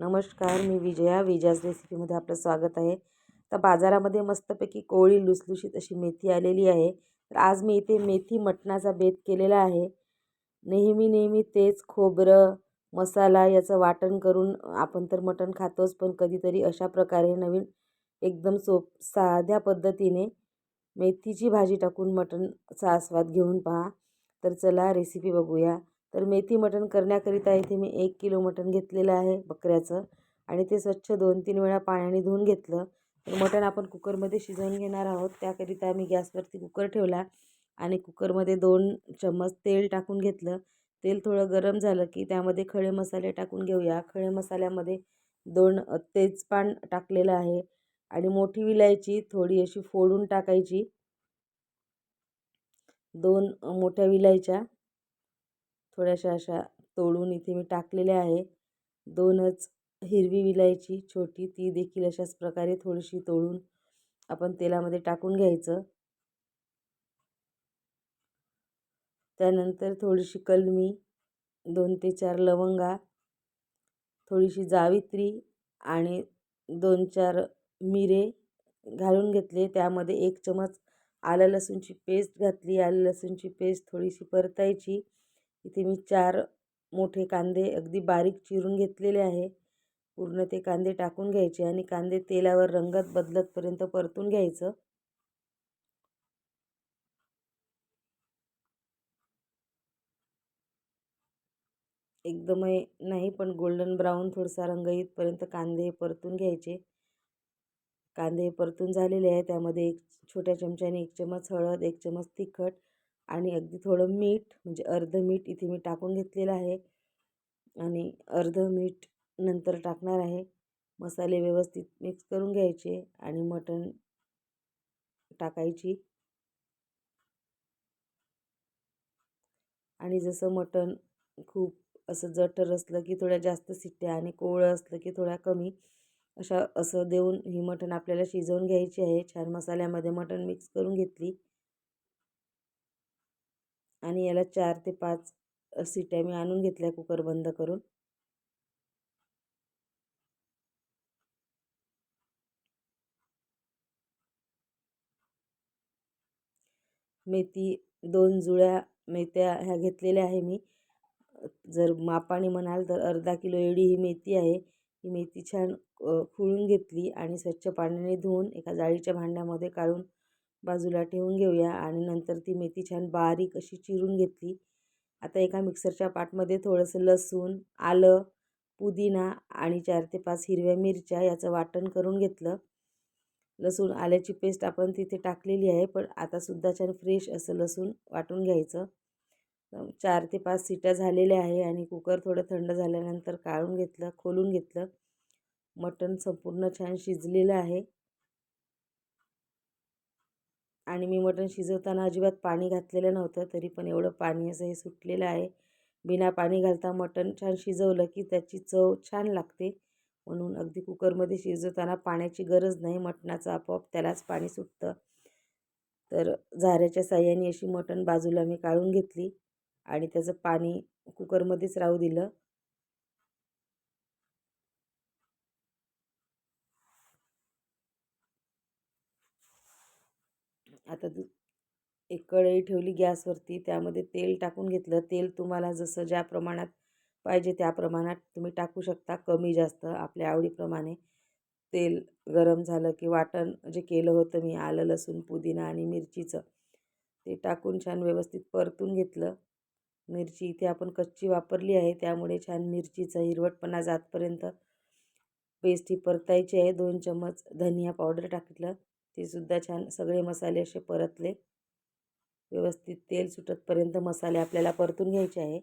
नमस्कार मी विजया. विजयाच रेसिपीमध्ये आपलं स्वागत आहे. तर बाजारामध्ये मस्तपैकी कोळी लुसलुशीत अशी मेथी आलेली आहे. तर आज मी इथे मेथी मटणाचा बेत केलेला आहे. नेहमी नेहमी तेच खोबरं मसाला याचं वाटण करून आपण तर मटण खातोच पण कधीतरी अशा प्रकारे नवीन एकदम सोप साध्या पद्धतीने मेथीची भाजी टाकून मटणचा आस्वाद घेऊन पहा. तर चला रेसिपी बघूया. तर मेथी मटण करण्याकरिता इथे मी एक किलो मटण घेतलेलं आहे बकऱ्याचं आणि ते स्वच्छ दोन तीन वेळा पाण्याने धुवून घेतलं. तर मटण आपण कुकरमध्ये शिजवून घेणार आहोत. त्याकरिता मी गॅसवरती कुकर ठेवला आणि कुकरमध्ये दोन चम्मच तेल टाकून घेतलं. तेल थोडं गरम झालं की त्यामध्ये खडे मसाले टाकून घेऊया. खडे मसाल्यामध्ये दोन तेजपान टाकलेलं आहे आणि मोठी विलायची थोडी अशी फोडून टाकायची. दोन मोठ्या विलायच्या थोड्याशा अशा तोडून इथे मी टाकलेल्या आहे दोनच हिरवी विलायची छोटी ती देखील अशाच प्रकारे थोडीशी तोडून आपण तेलामध्ये टाकून घ्यायचं. त्यानंतर थोडीशी कलमी दोन ते चार लवंगा थोडीशी जावित्री आणि दोन चार मिरे घालून घेतले. त्यामध्ये एक चमच आलं लसूणची पेस्ट घातली. आलं लसूणची पेस्ट थोडीशी परतायची. इथे मी चार मोठे कांदे अगदी बारीक चिरून घेतलेले आहे. पूर्ण ते कांदे टाकून घ्यायचे आणि कांदे तेलावर रंगत बदलतपर्यंत परतून घ्यायचं. एकदमही नाही पण गोल्डन ब्राऊन थोडासा रंग येईपर्यंत कांदे परतून घ्यायचे. कांदे परतून झालेले आहे त्यामध्ये एक छोट्या चमच्याने एक चमच हळद एक चमच तिखट आणि अगदी थोडं मीठ म्हणजे अर्ध मीठ इथे मी टाकून घेतलेलं आहे. आणि अर्ध मीठ नंतर टाकणार आहे. मसाले व्यवस्थित मिक्स करून घ्यायचे आणि मटण टाकायची. आणि जसं मटण खूप असं जठर असलं की थोड्या जास्त सिट्ट्या आणि कोवळं असलं की थोड्या कमी अशा असं देऊन ही मटण आपल्याला शिजवून घ्यायची आहे. छान मसाल्यामध्ये मटण मिक्स करून घेतली. आणि याला चार ते पाच सिट्या मी आणून घेतल्या कुकर बंद करून. मेथी दोन जुळ्या मेथ्या ह्या घेतलेल्या आहे मी. जर मापाने म्हणाल तर अर्धा किलो एवढी ही मेथी आहे. ही मेथी छान खुळून घेतली आणि स्वच्छ पाण्याने धुवून एका जाळीच्या भांड्यामध्ये काढून बाजूला ठेवून घेऊया आणि नंतर ती मेथी छान बारीक अशी चिरून घेतली. आता एका मिक्सरच्या पाटमध्ये थोडंसं लसूण आलं पुदिना आणि चार ते पाच हिरव्या मिरच्या याचं वाटण करून घेतलं. लसूण आल्याची पेस्ट आपण तिथे टाकलेली आहे पण आतासुद्धा छान फ्रेश असं लसूण वाटून घ्यायचं. चार ते पाच सीट्या झालेल्या आहे आणि कुकर थोडं थंड झाल्यानंतर काढून घेतलं खोलून घेतलं. मटण संपूर्ण छान शिजलेलं आहे. आणि मी मटण शिजवताना अजिबात पाणी घातलेलं नव्हतं तरी पण एवढं पाणी असं हे सुटलेलं आहे. बिना पाणी घालता मटण छान शिजवलं की त्याची चव छान लागते. म्हणून अगदी कुकरमध्ये शिजवताना पाण्याची गरज नाही मटणाचं आपोआप त्यालाच पाणी सुटतं. तर झाऱ्याच्या साह्याने अशी मटण बाजूला मी काढून घेतली आणि त्याचं पाणी कुकरमध्येच राहू दिलं. आता दु एक कढई ठेवली गॅसवरती त्यामध्ये तेल टाकून घेतलं. तेल तुम्हाला जसं ज्या प्रमाणात पाहिजे त्या प्रमाणात तुम्ही टाकू शकता. कमी जास्त आपल्या आवडीप्रमाणे. तेल गरम झालं की वाटण जे केलं होतं मी आलं लसूण पुदिना आणि मिरचीचं ते टाकून छान व्यवस्थित परतून घेतलं. मिरची इथे आपण कच्ची वापरली आहे त्यामुळे छान मिरचीचा हिरवटपणा जातपर्यंत पेस्ट ही परतायची आहे. दोन चम्मच धनिया पावडर टाकलं. ते सुद्धा छान सगळे मसाले असे परतले. व्यवस्थित तेल सुटतपर्यंत मसाले आपल्याला परतून घ्यायचे आहे.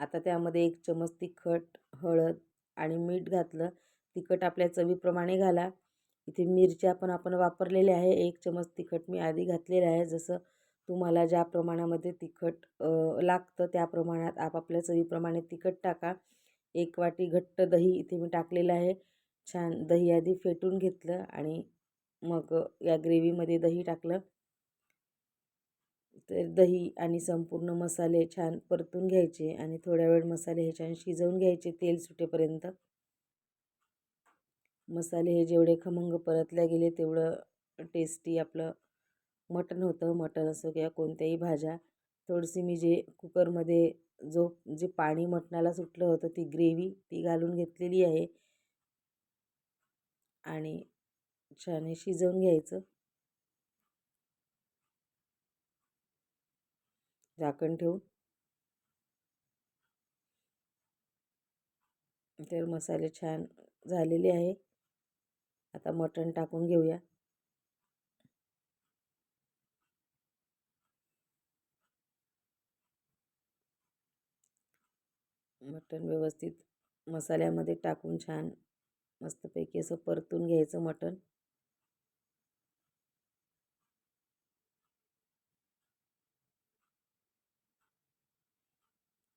आता त्यामध्ये एक चमच तिखट हळद आणि मीठ घातलं. तिखट आपल्या चवीप्रमाणे घाला. इथे मिरच्या पण आपण वापरलेल्या आहे. एक चमच तिखट मी आधी घातलेलं आहे. जसं तुम्हाला ज्या प्रमाणामध्ये तिखट लागतं त्या प्रमाणात आपापल्या चवीप्रमाणे तिखट टाका. एक वाटी घट्ट दही इथे मी टाकलेलं आहे. छान दही आधी फेटून घेतलं आणि मग या ग्रेव्हीमध्ये दही टाकलं. तर दही आणि संपूर्ण मसाले छान परतून घ्यायचे आणि थोड्या वेळ मसाले हे छान शिजवून घ्यायचे तेल सुटेपर्यंत. मसाले हे जेवढे खमंग परतल्या गेले तेवढं टेस्टी आपलं मटण होतं मटण असो किंवा कोणत्याही भाज्या. थोडीशी मी जे कुकरमध्ये जो जे पाणी मटणाला सुटलं होतं ती ग्रेव्ही ती घालून घेतलेली आहे. आणि छान शिजवून घ्यायचं. झाकण ठेवून. तर मसाले छान झालेले आहे. आता मटण टाकून घेऊया. मटण व्यवस्थित मसाल्यामध्ये टाकून छान मस्तपैकी असं परतून घ्यायचं मटण.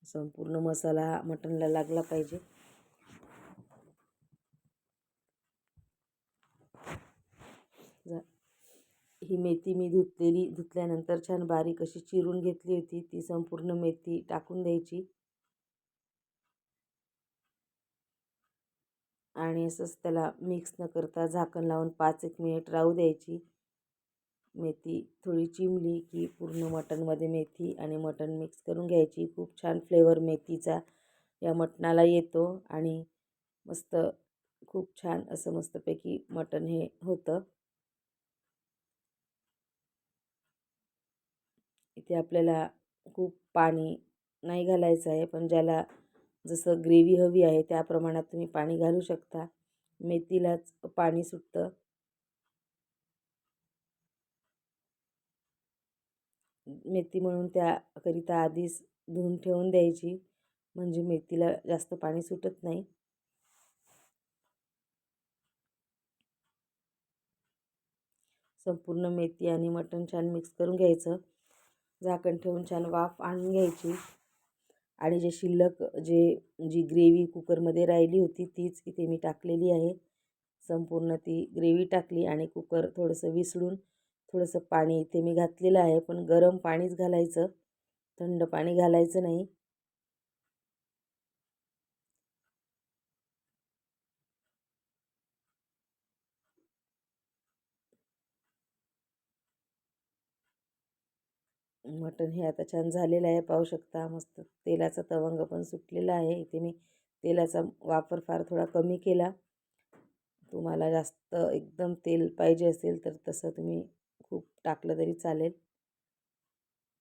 संपूर्ण मसाला मटणला लागला पाहिजे. ही मेथी मी धुतलेली धुतल्यानंतर छान बारीक अशी चिरून घेतली होती ती संपूर्ण मेथी टाकून द्यायची. आणि असंच त्याला मिक्स न करता झाकण लावून पाच एक मिनिट राहू द्यायची. मेथी थोडी चिमली की पूर्ण मटणमध्ये मेथी आणि मटण मिक्स करून घ्यायची. खूप छान फ्लेवर मेथीचा या मटणाला येतो आणि मस्त खूप छान असं मस्तपैकी मटण हे होतं. इथे आपल्याला खूप पाणी नाही घालायचं आहे पण ज्याला जसं ग्रेव्ही हवी आहे त्या प्रमाणात तुम्ही पाणी घालू शकता. मेथीलाच पाणी सुटतं. मेथी म्हणून त्याकरिता आधीच धुवून ठेवून द्यायची. म्हणजे मेथीला जास्त पाणी सुटत नाही. संपूर्ण मेथी आणि मटण छान मिक्स करून घ्यायचं. झाकण ठेवून छान वाफ आणून घ्यायची. आणि जे शिल्लक जे जी ग्रेव्ही कुकरमध्ये राहिली होती तीच इथे मी टाकलेली आहे. संपूर्ण ती ग्रेव्ही टाकली आणि कुकर थोडंसं विसळून थोडंसं पाणी इथे मी घातलेलं आहे. पण गरम पाणीच घालायचं. थंड पाणी घालायचं नाही. मटण हे आता छान झालेलं आहे पाहू शकता. मस्त तेलाचा तवंग पण सुटलेला आहे. इथे मी तेलाचा वापर फार थोडा कमी केला. तुम्हाला जास्त एकदम तेल पाहिजे असेल तर तसं तुम्ही खूप टाकलं तरी चालेल.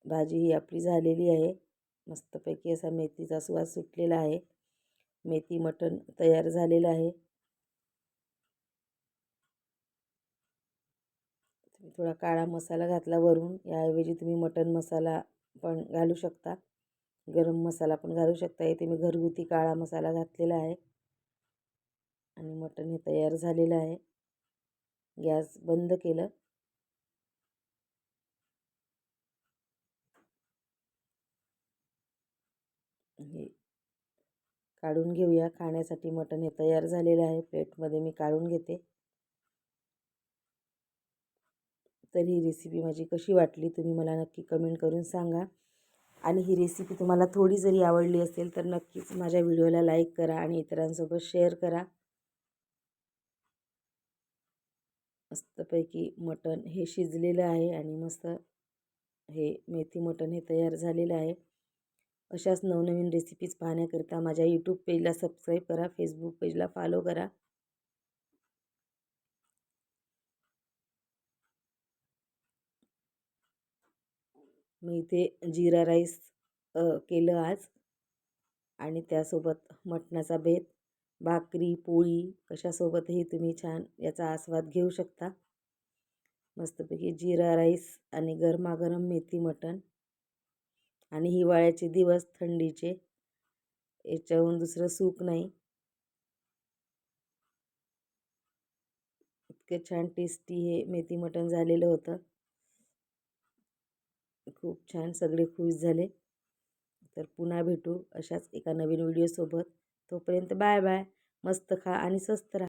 भाजी ही आपली झालेली आहे. मस्तपैकी असा मेथीचा सुवास सुटलेला आहे. मेथी मटण तयार झालेलं आहे. थोडा काळा मसाला घातला वरून. याऐवजी तुम्ही मटण मसाला पण घालू शकता. गरम मसाला पण घालू शकता. इथे मी घरगुती काळा मसाला घातलेला आहे. आणि मटण हे तयार झालेलं आहे. गॅस बंद केलं. हे काढून घेऊया. खाण्यासाठी मटण हे तयार झालेलं आहे. प्लेटमध्ये मी काढून घेते. तर ही रेसिपी माझी कशी वाटली तुम्ही मला नक्की कमेंट करून सांगा. आणि ही रेसिपी तुम्हाला थोडी जरी आवडली असेल तर नक्कीच माझ्या व्हिडिओला लाईक करा आणि इतरांसोबत शेअर करा. मस्तपैकी मटण हे शिजलेलं आहे आणि मस्त हे मेथी मटण हे तयार झालेलं आहे. अशाच नवनवीन रेसिपीज पाहण्याकरिता माझ्या यूट्यूब पेजला सबस्क्राईब करा फेसबुक पेजला फॉलो करा. मी इथे जिरा राईस केलं आज. आणि त्यासोबत मटणाचा बेत भाकरी पोळी कशासोबतही तुम्ही छान याचा आस्वाद घेऊ शकता. मस्तपैकी जिरा राईस आणि गरमागरम मेथी मटण आणि हिवाळ्याचे दिवस थंडीचे याच्याहून दुसरं सूप नाही. इतकं छान टेस्टी हे मेथी मटण झालेलं होतं. खूप छान सगळे खुश झाले. तर पुन्हा भेटू अशाच एका नवीन व्हिडिओसोबत. तोपर्यंत बाय बाय. मस्त खा आणि स्वस्त राहा.